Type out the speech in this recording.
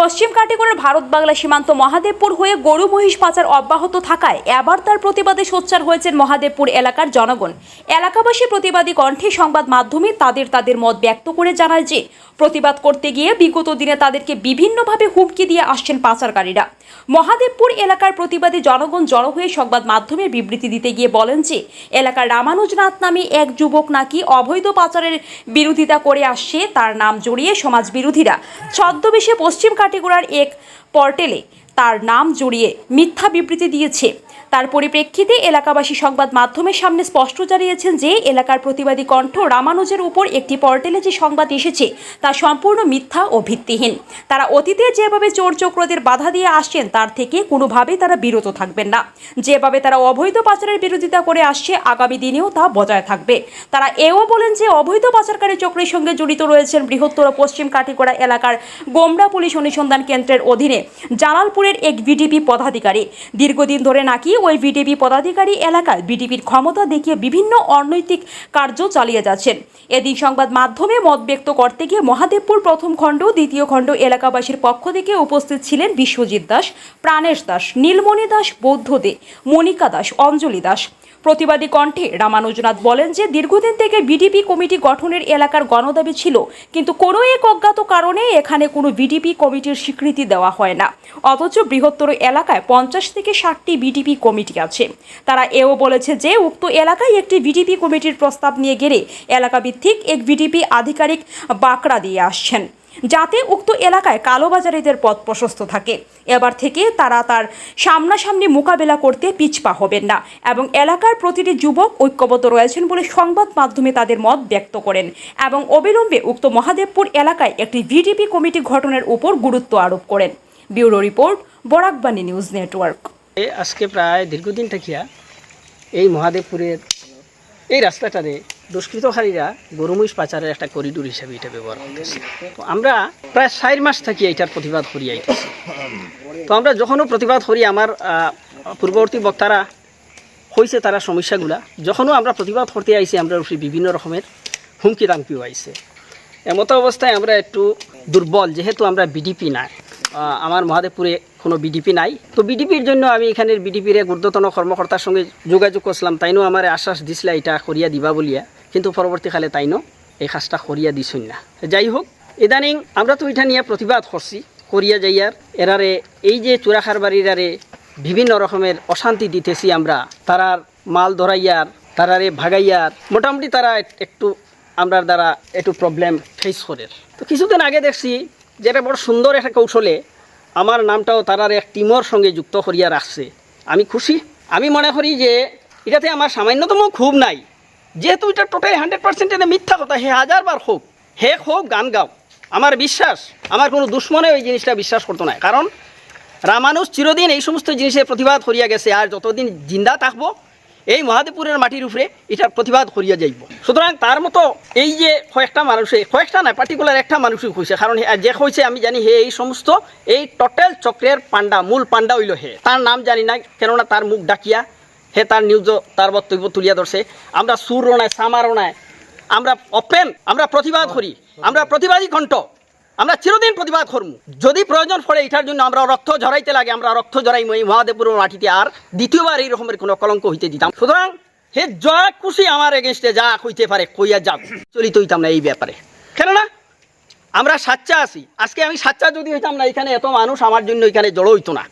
পশ্চিম কাটিগড়ের ভারত বাংলা সীমান্ত মহাদেবপুর হয়ে গরু মহিষ পাচার অব্যাহত থাকায় এবার তার প্রতিবাদে সোচ্চার হয়েছেন মহাদেবপুর এলাকার জনগণ। এলাকাবাসী প্রতিবাদী কণ্ঠে সংবাদ মাধ্যমে তাদের তাদের মত ব্যক্ত করে জানায় যে, প্রতিবাদ করতে গিয়ে বিগত দিনে তাদেরকে বিভিন্নভাবে হুমকি দিয়ে আসছেন পাচারকারীরা। মহাদেবপুর এলাকার প্রতিবাদী জনগণ জড়ো হয়ে সংবাদ মাধ্যমে বিবৃতি দিতে গিয়ে বলেন যে, এলাকার রামানুজনাথ নামে এক যুবক নাকি অবৈধ পাচারের বিরোধিতা করে আসছে, তার নাম জড়িয়ে সমাজ বিরোধীরা ছদ্মবেশে পশ্চিম কাটিগোড়ার এক পর্টেলে তার নাম জড়িয়ে মিথ্যা বিবৃতি দিয়েছে। তার পরিপ্রেক্ষিতে এলাকাবাসী সংবাদ মাধ্যমের সামনে স্পষ্ট জানিয়েছেন যে এলাকার প্রতিবাদী কণ্ঠ রামানুজের উপর একটি পর্টেলে যে সংবাদ এসেছে তা সম্পূর্ণ মিথ্যা ও ভিত্তিহীন। তারা অতীতে যেভাবে চোর চক্রদের বাধা দিয়ে আসছেন, তার থেকে কোনোভাবেই তারা বিরত থাকবেন না। যেভাবে তারা অবৈধ পাচারের বিরোধিতা করে আসছে, আগামী দিনেও তা বজায় থাকবে। তারা এও বলেন যে অবৈধ পাচারকারী চক্রের সঙ্গে জড়িত রয়েছেন বৃহত্তর পশ্চিম কাটিগড়া এলাকার গোমরা পুলিশ অনুসন্ধান কেন্দ্রের অধীনে জালালপুরের এক ভিডিপি পদাধিকারী। দীর্ঘদিন ধরে নাকি ওই বিডিপি পদাধিকারী এলাকায় বিডিপির ক্ষমতা দেখিয়ে বিভিন্ন অর্নৈতিক কার্য চালিয়ে যাচ্ছেন। এদিন সংবাদ মাধ্যমে মত ব্যক্ত করতে গিয়ে মহাদেবপুর প্রথম খণ্ড, দ্বিতীয় খণ্ড এলাকাবাসীর পক্ষ থেকে উপস্থিত ছিলেন বিশ্বজিৎ দাস, প্রাণেশ দাস, নীলমণি দাস বৌদ্ধ দে মনিকা দাস, অঞ্জলি দাস। প্রতিবাদী কণ্ঠে রামানুজনাথ বলেন যে দীর্ঘদিন থেকে বিডিপি কমিটি গঠনের এলাকার গণদাবি ছিল, কিন্তু কোনো এক অজ্ঞাত কারণে এখানে কোনো বিডিপি কমিটির স্বীকৃতি দেওয়া হয় না। অথচ বৃহত্তর এলাকায় পঞ্চাশ থেকে ষাটটি বিডিপি কমিটি আছে। তারা এও বলেছে যে উক্ত এলাকায় একটি বিডিপি কমিটির প্রস্তাব নিয়ে গেলে এলাকা ভিত্তিক এক বিডিপি আধিকারিক বাঁকড়া দিয়ে আসছেন। যাতে উক্ত এলাকায় কালোবাজারিদের পথ প্রশস্ত থাকে। এবার থেকে তারা তার সামনাসামনি মোকাবেলা করতে পিছপা হবেন না এবং এলাকার প্রতিটি যুবক ঐক্যবদ্ধ রয়েছেন বলে সংবাদ মাধ্যমে তাদের মত ব্যক্ত করেন এবং অবিলম্বে উক্ত মহাদেবপুর এলাকায় একটি ভিডিপি কমিটি গঠনের উপর গুরুত্ব আরোপ করেন। Bureau report, Barakbani news network. আজকে প্রায় দীর্ঘদিন থাকিয়া এই মহাদেবপুরের এই রাস্তাটারে দুষ্কৃতকারীরা গরুমহিষ পাচারের একটা করিডোর হিসাবে এটা ব্যবহার করতেছে। তো আমরা প্রায় চার মাস থাকি এটার প্রতিবাদ করি আইতেছি। তো আমরা যখনও প্রতিবাদ করি আমার পূর্ববর্তী বক্তারা হয়েছে তারা সমস্যাগুলা, যখনও আমরা প্রতিবাদ করতে আইছি, আমরা বিভিন্ন রকমের হুমকি দামকিও আইছে এমতো অবস্থায় আমরা একটু দুর্বল, যেহেতু আমরা বিডিপি নাই। আমার মহাদেবপুরে কোনো বিডিপি নাই। তো বিডিপির জন্য আমি এখানের বিডিপির এক ঊর্ধ্বতন কর্মকর্তার সঙ্গে যোগাযোগ করছিলাম, তাইনও আমার আশ্বাস দিছিল, এটা করিয়া দিবা বলিয়া। কিন্তু পরবর্তীকালে তাই তাইনও এই কাজটা করিয়া দিছই না। যাই হোক ইদানিং আমরা তো এটা নিয়ে প্রতিবাদ করছি। করিয়া যাইয়ার এরারে এই যে চুরাখার বাড়িরারে বিভিন্ন রকমের অশান্তি দিতেছি আমরা, তারার মাল ধরাইয়ার, তারারে ভাগাইয়ার, মোটামুটি তারা এক- একটু আমরার দ্বারা একটু প্রবলেম ফেস করে। তো কিছুদিন আগে দেখছি যেটা বড় সুন্দর একটা কৌশলে আমার নামটাও তারার এক টিমর সঙ্গে যুক্ত করিয়া রাখছে। আমি খুশি। আমি মনে করি যে এটাতে আমার সামান্যতম খুব নাই। যেহেতু এটা টোটালি হান্ড্রেড পার্সেন্ট এটা মিথ্যা কথা, হে হাজারবার হোক, হে হোক, গান গাও। আমার বিশ্বাস, আমার কোনো দুশ্মনে ওই জিনিসটা বিশ্বাস করতো না। কারণ রামানুজ চিরদিন এই সমস্ত জিনিসের প্রতিবাদ করিয়া গেছে, আর যতদিন জিন্দা থাকব, এই মহাদেবপুরের মাটির উপরে এটার প্রতিবাদ করিয়া যাইব। সুতরাং তার মতো এই যে কয়েকটা মানুষে, কয়েকটা না পার্টিকুলার একটা মানুষই কইছে কারণ যে কইছে আমি জানি হে এই সমস্ত, এই টোটাল চক্রের পান্ডা মূল পান্ডা হইল হে। তার নাম জানি না, কেননা তার মুখ ডাকিয়া হে তার নিউজ তার বক্তব্য তুলিয়া ধরছে। আমরা সুর রোনায়, সামা রোনায়, আমরা ওপেন আমরা প্রতিবাদ করি। আমরা প্রতিবাদী কণ্ঠ। আমরা চিরদিন প্রতিবাদ করব যদি প্রয়োজন পড়ে এটার জন্য আমরা রক্ত ঝরাইতে লাগে, আমরা রক্ত ঝরাইমো এই মহাদেবপুরের মাটিতে। আর দ্বিতীয়বার এই রকমের কোনো কলঙ্ক হইতে দিতাম। সুতরাং হে যা খুশি আমার এগেনস্টে যা হইতে পারে, কইয়া যাক। চলিত হইতাম না এই ব্যাপারে। কেননা আমরা সাচ্চা আছি। আজকে আমি সাচ্চা যদি হইতাম না, এখানে এত মানুষ আমার জন্য এখানে জড়ো হইতো না।